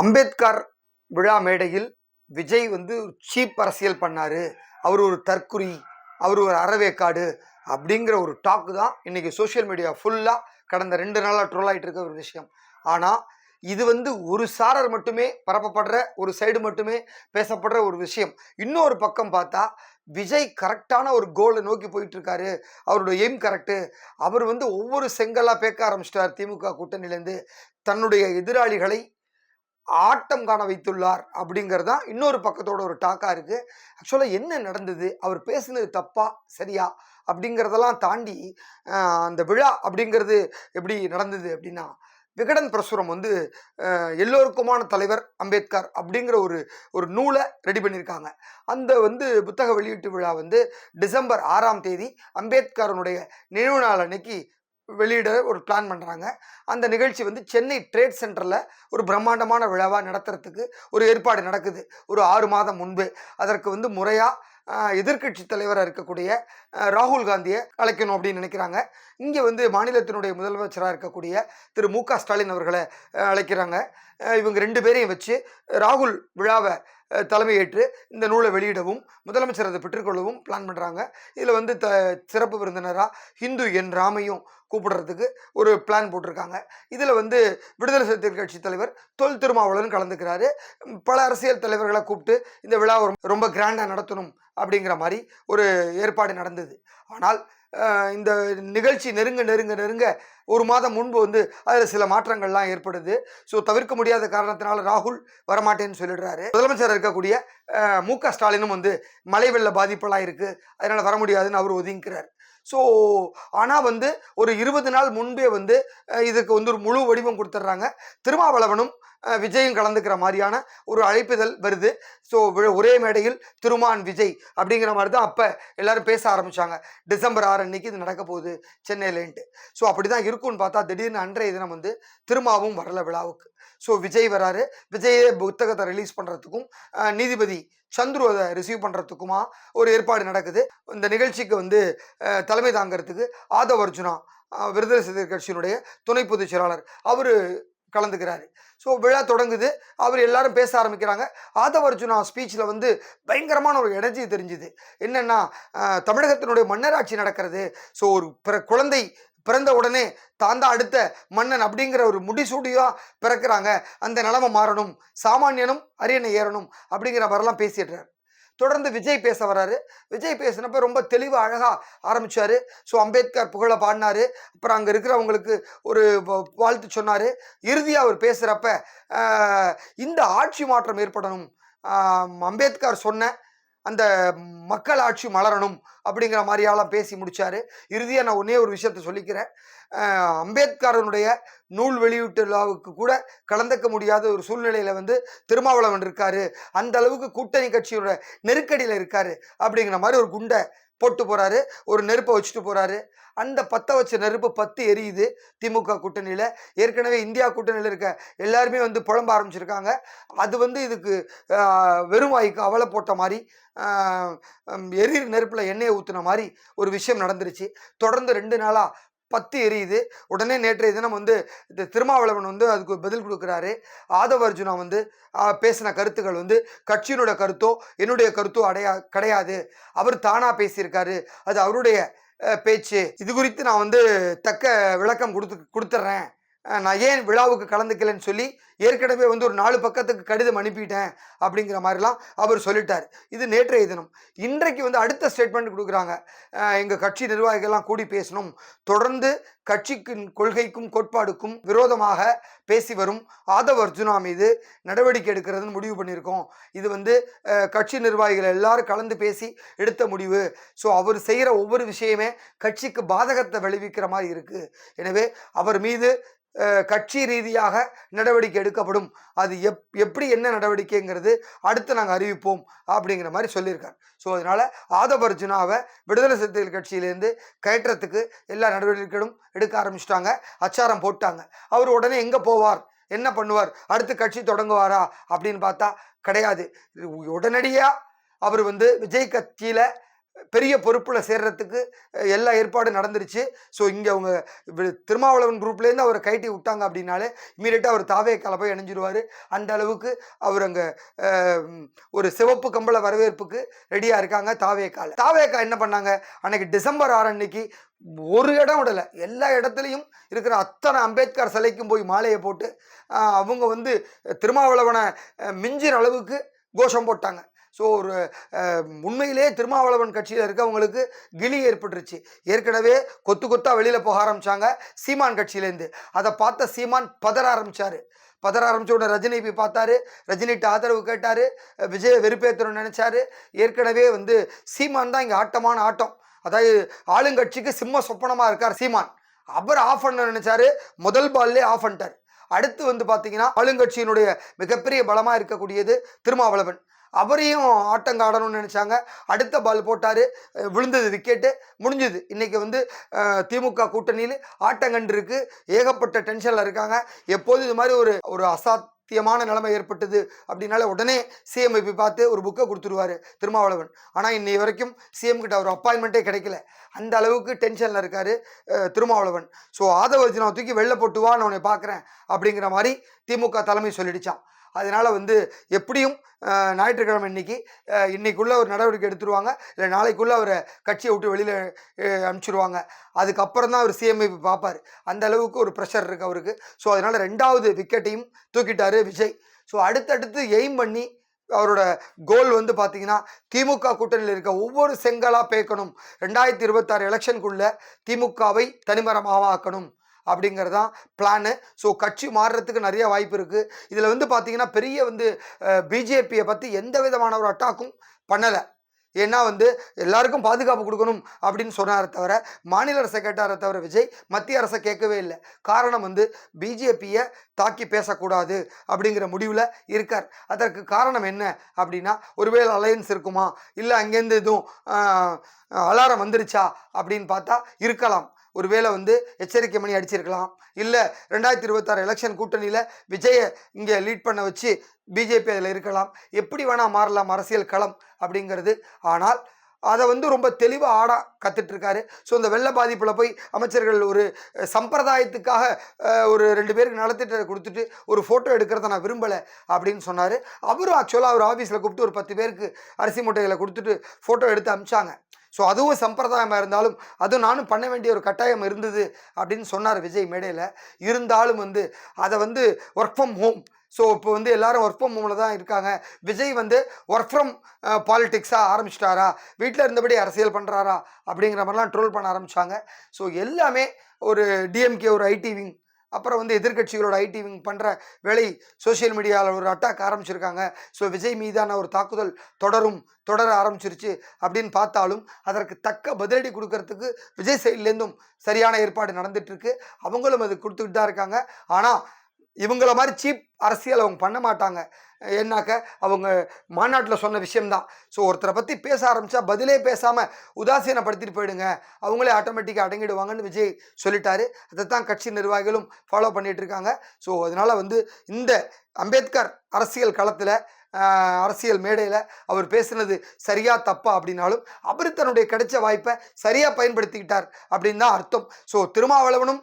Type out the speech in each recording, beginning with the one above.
அம்பேத்கர் விழா மேடையில் விஜய் வந்து சீப் அரசியல் பண்ணாரு. அவர் ஒரு தற்குறி அவர் ஒரு அறவேக்காடு அப்படிங்கிற ஒரு டாக்கு தான் இன்றைக்கி சோஷியல் மீடியா ஃபுல்லாக கடந்த ரெண்டு நாளாக ட்ரோல் ஆகிட்டு இருக்க ஒரு விஷயம். ஆனால் இது வந்து ஒரு சாரர் மட்டுமே பரப்பப்படுற ஒரு சைடு மட்டுமே பேசப்படுற ஒரு விஷயம். இன்னொரு பக்கம் பார்த்தா விஜய் கரெக்டான ஒரு கோலை நோக்கி போயிட்டுருக்காரு அவரோட எய்ம் கரெக்டு அவர் வந்து ஒவ்வொரு செங்கலாக பேக்க ஆரம்பிச்சிட்டார். திமுக கூட்டணியிலேருந்து தன்னுடைய எதிராளிகளை ஆட்டம் காண வைத்துள்ளார் அப்படிங்கிறது தான் இன்னொரு பக்கத்தோட ஒரு டாக்காக இருக்குது ஆக்சுவலாக என்ன நடந்தது? அவர் பேசுனது தப்பா? சரியா? அப்படிங்கிறதெல்லாம் தாண்டி அந்த விழா அப்படிங்கிறது எப்படி நடந்தது அப்படின்னா விகடன் பிரசுரம் வந்து எல்லோருக்குமான தலைவர் அம்பேத்கர் அப்படிங்கிற ஒரு ஒரு நூலை ரெடி பண்ணியிருக்காங்க. அந்த வந்து புத்தக வெளியீட்டு விழா வந்து டிசம்பர் ஆறாம் தேதி அம்பேத்கரனுடைய நினைவு நாள் அன்னைக்கு வெளியிட ஒரு பிளான் பண்ணுறாங்க அந்த நிகழ்ச்சி வந்து சென்னை ட்ரேட் சென்டரில் ஒரு பிரம்மாண்டமான விழாவாக நடத்துறதுக்கு ஒரு ஏற்பாடு நடக்குது. ஒரு ஆறு மாதம் முன்பு. அதற்கு வந்து முறையாக எதிர்க்கட்சி தலைவராக இருக்கக்கூடிய ராகுல் காந்தியை அழைக்கணும் அப்படின்னு நினைக்கிறாங்க. இங்கே வந்து மாநிலத்தினுடைய முதலமைச்சராக இருக்கக்கூடிய திரு மு க ஸ்டாலின் அவர்களை அழைக்கிறாங்க. இவங்க ரெண்டு பேரையும் வச்சு ராகுல் விழாவை தலைமையேற்று இந்த நூலை வெளியிடவும் முதலமைச்சர் அதை பெற்றுக்கொள்ளவும் பிளான் பண்ணுறாங்க இதில் வந்து த சிறப்பு விருந்தினராக ஹிந்து என் ராமையும் கூப்பிடுறதுக்கு ஒரு பிளான் போட்டிருக்காங்க. இதில் வந்து விடுதலை சிறுத்தைகள் கட்சி தலைவர் தொல் திருமாவளவன் கலந்துக்கிறாரு. பல அரசியல் தலைவர்களை கூப்பிட்டு இந்த விழா ரொம்ப- கிராண்டாக நடத்தணும் அப்படிங்கிற மாதிரி ஒரு ஏற்பாடு நடந்தது. ஆனால் இந்த நிகழ்ச்சி நெருங்க நெருங்க நெருங்க ஒரு மாதம் முன்பு வந்து அதில் சில மாற்றங்கள்லாம் ஏற்படுது. ஸோ தவிர்க்க முடியாத காரணத்தினால ராகுல் வரமாட்டேன்னு சொல்லிடுறாரு. முதலமைச்சர் இருக்கக்கூடிய மு க ஸ்டாலினும் வந்து மழை வெள்ள பாதிப்பெல்லாம் இருக்குது அதனால் வர முடியாதுன்னு அவர் ஒதுங்கிக்கிறார். ஸோ ஆனால் வந்து ஒரு இருபது நாள் முன்பே வந்து இதுக்கு வந்து ஒரு முழு வடிவம் கொடுத்துட்றாங்க. திருமாவளவனும் விஜயும் கலந்துக்கிற மாதிரியான ஒரு அழைப்புதல் வருது. ஸோ ஒரே மேடையில் திருமான் விஜய் அப்படிங்கிற மாதிரி தான் அப்போ எல்லாரும் பேச ஆரம்பித்தாங்க டிசம்பர் ஆறு அன்னைக்கு இது நடக்க போகுது சென்னையிலேன்ட்டு. ஸோ அப்படி தான் இருக்கும்னு பார்த்தா திடீர்னு அன்றைய தினம் வந்து திருமாவும் வரல விழாவுக்கு. ஸோ விஜய் வராரு. விஜயே புத்தகத்தை ரிலீஸ் பண்ணுறதுக்கும் நீதிபதி சந்துரு அதை ரிசீவ் பண்ணுறதுக்குமா ஒரு ஏற்பாடு நடக்குது. இந்த நிகழ்ச்சிக்கு வந்து தலைமை தாங்கிறதுக்கு ஆதவ் அர்ஜுனா அஹ், விடுதலை கட்சியினுடைய துணை பொதுச் செயலாளர். அவர் கலந்துக்கிறாரு. ஸோ விழா தொடங்குது. அவர் எல்லாரும் பேச ஆரம்பிக்கிறாங்க. ஆதவர்ஜுனா ஸ்பீச்சில் வந்து பயங்கரமான ஒரு எனர்ஜி தெரிஞ்சுது. என்னென்னா தமிழகத்தினுடைய மன்னராட்சி நடக்கிறது. ஸோ ஒரு பிற குழந்தை பிறந்த உடனே தான் தான் அடுத்த மன்னன் அப்படிங்கிற ஒரு முடிசூடியாக பிறக்கிறாங்க. அந்த நிலமை மாறணும். சாமானியனும் அரியணை ஏறணும் அப்படிங்கிற மாதிரிலாம் பேசிடுறாரு. தொடர்ந்து விஜய் பேச வராரு. விஜய் பேசினப்ப ரொம்ப தெளிவாக அழகாக ஆரம்பித்தார் ஸோ அம்பேத்கர் புகழை பாடினாரு. அப்புறம் அங்கே இருக்கிறவங்களுக்கு ஒரு வாழ்த்து சொன்னார். இறுதியாக அவர் பேசுகிறப்ப இந்த ஆட்சி மாற்றம் ஏற்படணும். அம்பேத்கர் சொன்ன அந்த மக்கள் ஆட்சி மலரணும் அப்படிங்கிற மாதிரியாலாம் பேசி முடித்தார் இறுதியாக நான் ஒன்றே ஒரு விஷயத்த சொல்லிக்கிறேன். அம்பேத்கரனுடைய நூல் வெளியீட்டு விழாவுக்கு கூட கலந்துக்க முடியாத ஒரு சூழ்நிலையில் வந்து திருமாவளவன் இருக்கார். அந்த அளவுக்கு கூட்டணி கட்சியோட நெருக்கடியில் இருக்கார் அப்படிங்கிற மாதிரி ஒரு குண்டை போட்டு போகிறாரு ஒரு நெருப்பை வச்சுட்டு போகிறாரு அந்த பற்ற வச்ச நெருப்பு பத்து எரியுது திமுக கூட்டணியில். ஏற்கனவே இந்தியா கூட்டணியில் இருக்க எல்லாருமே வந்து புலம்ப ஆரம்பிச்சிருக்காங்க. அது வந்து இதுக்கு வெறும் வாய்க்கு அவலை போட்ட மாதிரி எரியிற நெருப்பில் எண்ணெயை ஊற்றுன மாதிரி ஒரு விஷயம் நடந்துருச்சு. தொடர்ந்து ரெண்டு நாளாக பத்து எரியுது. உடனே நேற்றைய தினம் வந்து இந்த திருமாவளவன் வந்து அதுக்கு பதில் கொடுக்குறாரு. ஆதவ அர்ஜுனா வந்து பேசின கருத்துக்கள் வந்து கட்சியினோட கருத்தோ என்னுடைய கருத்தோ அடையா கிடையாது. அவர் தானாக பேசியிருக்காரு. அது அவருடைய பேச்சு. இது குறித்து நான் வந்து தக்க விளக்கம் கொடுத்து கொடுத்துட்றேன் நான் ஏன் விழாவுக்கு கலந்துக்கலன்னு சொல்லி ஏற்கனவே வந்து ஒரு நாலு பக்கத்துக்கு கடிதம் அனுப்பிட்டேன் அப்படிங்கிற மாதிரிலாம் அவர் சொல்லிட்டார். இது நேற்றைய தினம். இன்றைக்கு வந்து அடுத்த ஸ்டேட்மெண்ட் கொடுக்குறாங்க. எங்கள் கட்சி நிர்வாகிகள்லாம் கூடி பேசணும். தொடர்ந்து கட்சிக்கு கொள்கைக்கும் கோட்பாடுக்கும் விரோதமாக பேசி வரும் ஆதவ் அர்ஜுனா மீது நடவடிக்கை எடுக்கிறதுன்னு முடிவு பண்ணியிருக்கோம். இது வந்து கட்சி நிர்வாகிகள் எல்லாரும் கலந்து பேசி எடுத்த முடிவு. ஸோ அவர் செய்கிற ஒவ்வொரு விஷயமே கட்சிக்கு பாதகத்தை விளைவிக்கிற மாதிரி இருக்குது எனவே அவர் மீது கட்சி ரீதியாக நடவடிக்கை எடுக்கப்படும். அது எப் எப்படி என்ன நடவடிக்கைங்கிறது அடுத்து நாங்கள் அறிவிப்போம் அப்படிங்கிற மாதிரி சொல்லியிருக்கார். ஸோ அதனால் ஆதபர்ஜுனாவை விடுதலை சிறுத்தைகள் கட்சியிலேருந்து கயற்றத்துக்கு எல்லா நடவடிக்கைகளும் எடுக்க ஆரம்பிச்சிட்டாங்க. அச்சாரம் போட்டாங்க. அவர் உடனே எங்கே போவார்? என்ன பண்ணுவார்? அடுத்து கட்சி தொடங்குவாரா? அப்படின்னு பார்த்தா கிடையாது. உடனடியாக அவர் வந்து விஜய் கட்சியில் பெரிய பொறுப்பில் சேர்றதுக்கு எல்லா ஏற்பாடும் நடந்துருச்சு. ஸோ இங்கே அவங்க திருமாவளவன் குரூப்லேருந்து அவரை கைட்டி விட்டாங்க அப்படின்னாலே இமீடியட்டாக அவர் தாவே போய் இணைஞ்சிருவார் அந்த அளவுக்கு அவர் அங்கே ஒரு சிவப்பு கம்பள வரவேற்புக்கு ரெடியாக இருக்காங்க தாவேக்கால. தாவேக்கா என்ன பண்ணாங்க? அன்னைக்கு டிசம்பர் ஆறு அன்னைக்கு ஒரு இடம் விடலை. எல்லா இடத்துலையும் இருக்கிற அத்தனை அம்பேத்கர் சிலைக்கும் போய் மாலையை போட்டு அவங்க வந்து திருமாவளவனை மிஞ்சிற அளவுக்கு கோஷம் போட்டாங்க. ஸோ ஒரு உண்மையிலே திருமாவளவன் கட்சியில் இருக்கவங்களுக்கு கிளி ஏற்பட்டுருச்சு. ஏற்கனவே கொத்து கொத்தாக வெளியில் போக ஆரம்பிச்சாங்க சீமான் கட்சியிலேருந்து அதை பார்த்த சீமான் பதற ஆரம்பிச்சாரு. பதற ஆரம்பித்த உடனே ரஜினி போய் பார்த்தாரு. ரஜினிகிட்ட ஆதரவு கேட்டார். விஜய வெறுப்பேற்றணும்னு நினச்சாரு. ஏற்கனவே வந்து சீமான் தான் இங்கே ஆட்டமான ஆட்டம். அதாவது ஆளுங்கட்சிக்கு சிம்ம சொப்பனமாக இருக்கார் சீமான். அவர் ஆஃப் பண்ண நினச்சாரு. முதல் பால்லே ஆஃப் பண்ணிட்டார். அடுத்து வந்து பார்த்தீங்கன்னா ஆளுங்கட்சியினுடைய மிகப்பெரிய பலமாக இருக்கக்கூடியது திருமாவளவன். அவரையும் ஆட்டங்காடணும்னு நினச்சாங்க. அடுத்த பால் போட்டார். விழுந்தது விக்கெட்டு முடிஞ்சுது. இன்றைக்கி வந்து திமுக கூட்டணியில் ஆட்டங்கண்டிருக்கு ஏகப்பட்ட டென்ஷனில் இருக்காங்க. எப்போது இது மாதிரி ஒரு ஒரு அசாத்தியமான நிலைமை ஏற்பட்டது அப்படின்னால உடனே சிஎம் போய் பார்த்து ஒரு புக்கை கொடுத்துருவாரு திருமாவளவன். ஆனால் இன்னை வரைக்கும் சிஎம் கிட்ட ஒரு அப்பாயின்மெண்ட்டே கிடைக்கல. அந்த அளவுக்கு டென்ஷனில் இருக்கார் திருமாவளவன். ஸோ ஆதவர்ஜினா தூக்கி வெளில போட்டு வா நான் உன்னை பார்க்குறேன் அப்படிங்கிற மாதிரி திமுக தலைமை சொல்லிடுச்சான் அதனால் வந்து எப்படியும் ஞாயிற்றுக்கிழமை இன்னைக்கு இன்றைக்குள்ளே ஒரு நடவடிக்கை எடுத்துருவாங்க. இல்லை நாளைக்குள்ளே அவரை கட்சியை விட்டு வெளியில் அனுப்பிச்சிடுவாங்க அதுக்கப்புறம் தான் அவர் சிஎம்ஐ பார்ப்பார். அந்த அளவுக்கு ஒரு ப்ரெஷர் இருக்குது அவருக்கு. ஸோ அதனால் ரெண்டாவது விக்கெட்டையும் தூக்கிட்டாரு விஜய். ஸோ அடுத்தடுத்து எய்ம் பண்ணி அவரோட கோல் வந்து பார்த்தீங்கன்னா திமுக கூட்டணியில் இருக்க ஒவ்வொரு செங்கலாக பேக்கணும். ரெண்டாயிரத்தி இருபத்தாறு எலெக்ஷனுக்குள்ள திமுகவை தனிமரமாக ஆக்கணும். அப்படிங்கிறது தான் பிளானு ஸோ கட்சி மாறுறதுக்கு நிறைய வாய்ப்பு இருக்குது இதில் வந்து பார்த்தீங்கன்னா பெரிய வந்து பிஜேபியை பற்றி எந்த விதமான ஒரு அட்டாக்கும் பண்ணலை. ஏன்னா வந்து எல்லாருக்கும் பாதுகாப்பு கொடுக்கணும் அப்படின்னு சொன்னாரே தவிர மாநில அரசை கேட்டாரே தவிர விஜய் மத்திய அரசை கேட்கவே இல்லை. காரணம் வந்து பிஜேபியை தாக்கி பேசக்கூடாது அப்படிங்கிற முடிவில் இருக்கார். அதற்கு காரணம் என்ன அப்படின்னா ஒருவேளை அலையன்ஸ் இருக்குமா? இல்லை அங்கேருந்து எதுவும் அலாரம் வந்துருச்சா அப்படின்னு பார்த்தா இருக்கலாம். ஒருவேளை வந்து எச்சரிக்கை மணி அடிச்சிருக்கலாம். இல்லை ரெண்டாயிரத்தி இருபத்தாறு எலெக்ஷன் கூட்டணியில் விஜயை இங்கே லீட் பண்ண வச்சு பிஜேபி அதில் இருக்கலாம். எப்படி வேணால் மாறலாம் அரசியல் களம் அப்படிங்கிறது. ஆனால் அதை வந்து ரொம்ப தெளிவாக ஆடா கற்றுட்ருக்காரு ஸோ இந்த வெள்ள பாதிப்பில் போய் அமைச்சர்கள் ஒரு சம்பிரதாயத்துக்காக ஒரு ரெண்டு பேருக்கு நலத்திட்டத்தை கொடுத்துட்டு ஒரு ஃபோட்டோ எடுக்கிறத நான் விரும்பலை அப்படின்னு சொன்னார். அவரும் ஆக்சுவலாக அவர் ஆஃபீஸில் கூப்பிட்டு ஒரு பத்து பேருக்கு அரிசி மூட்டைகளை கொடுத்துட்டு ஃபோட்டோ எடுத்து அமிச்சாங்க. ஸோ அதுவும் சம்பிரதாயமாக இருந்தாலும் அதுவும் நானும் பண்ண வேண்டிய ஒரு கட்டாயம் இருந்தது அப்படின்னு சொன்னார் விஜய் மேடையில். இருந்தாலும் வந்து அதை வந்து ஒர்க் ஃப்ரம் ஹோம் ஸோ இப்போ வந்து எல்லாரும் ஒர்க் ஃப்ரம் ஹோமில் தான் இருக்காங்க. விஜய் வந்து ஒர்க் ஃப்ரம் பாலிட்டிக்ஸாக ஆரம்பிச்சிட்டாரா? வீட்டில் இருந்தபடி அரசியல் பண்ணுறாரா அப்படிங்கிற மாதிரிலாம் ட்ரோல் பண்ண ஆரம்பித்தாங்க ஸோ எல்லாமே ஒரு டிஎம்கே ஒரு ஐடி விங் அப்புறம் வந்து எதிர்கட்சிகளோட ஐடி விங் பண்ணுற வேலை சோஷியல் மீடியாவில் ஒரு அட்டாக் ஆரம்பிச்சிருக்காங்க. ஸோ விஜய் மீதான ஒரு தாக்குதல் தொடரும் தொடர ஆரம்பிச்சிருச்சு அப்படின்னு பார்த்தாலும் அதற்கு தக்க பதிலடி கொடுக்கறதுக்கு விஜய் சைட்லேருந்தும் சரியான ஏற்பாடு நடந்துட்டு அவங்களும் அது கொடுத்துக்கிட்டு தான் இருக்காங்க. ஆனால் இவங்கள மாதிரி சீப் அரசியல் அவங்க பண்ண மாட்டாங்க. என்னாக்க? அவங்க மாநாட்டில் சொன்ன விஷயம்தான். ஸோ ஒருத்தரை பற்றி பேச ஆரம்பித்தா பதிலே பேசாமல் உதாசீனப்படுத்திட்டு போயிடுங்க. அவங்களே ஆட்டோமேட்டிக்காக அடங்கிடுவாங்கன்னு விஜய் சொல்லிட்டாரு. அதை தான் கட்சி நிர்வாகிகளும் ஃபாலோ பண்ணிகிட்டு இருக்காங்க. ஸோ அதனால் வந்து இந்த அம்பேத்கர் அரசியல் களத்தில் அரசியல் மேடையில் அவர் பேசுனது சரியா தப்பா அப்படின்னாலும் அவர் தன்னுடைய கிடைச்ச வாய்ப்பை சரியாக பயன்படுத்திக்கிட்டார் அப்படின்னு தான் அர்த்தம். ஸோ திருமாவளவனும்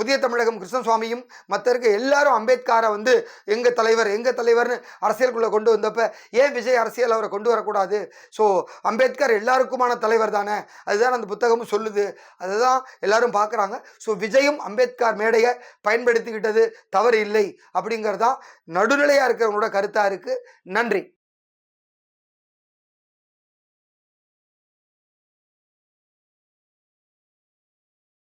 புதிய தமிழகம் கிருஷ்ணசுவாமியும் மற்ற இருக்க எல்லாரும் அம்பேத்கரை வந்து எங்கள் தலைவர் எங்கள் தலைவர்னு அரசியலுக்குள்ளே கொண்டு வந்தப்போ ஏன் விஜய் அரசியல் அவரை கொண்டு வரக்கூடாது? ஸோ அம்பேத்கர் எல்லாருக்குமான தலைவர் தானே? அதுதான் அந்த புத்தகமும் சொல்லுது. அதுதான் எல்லாரும் பார்க்குறாங்க. ஸோ விஜயும் அம்பேத்கர் மேடையை பயன்படுத்திக்கிட்டது தவறு இல்லை அப்படிங்கிறதான் நடுநிலையாக இருக்கிறவங்களோட கருத்தாக இருக்குது நன்றி.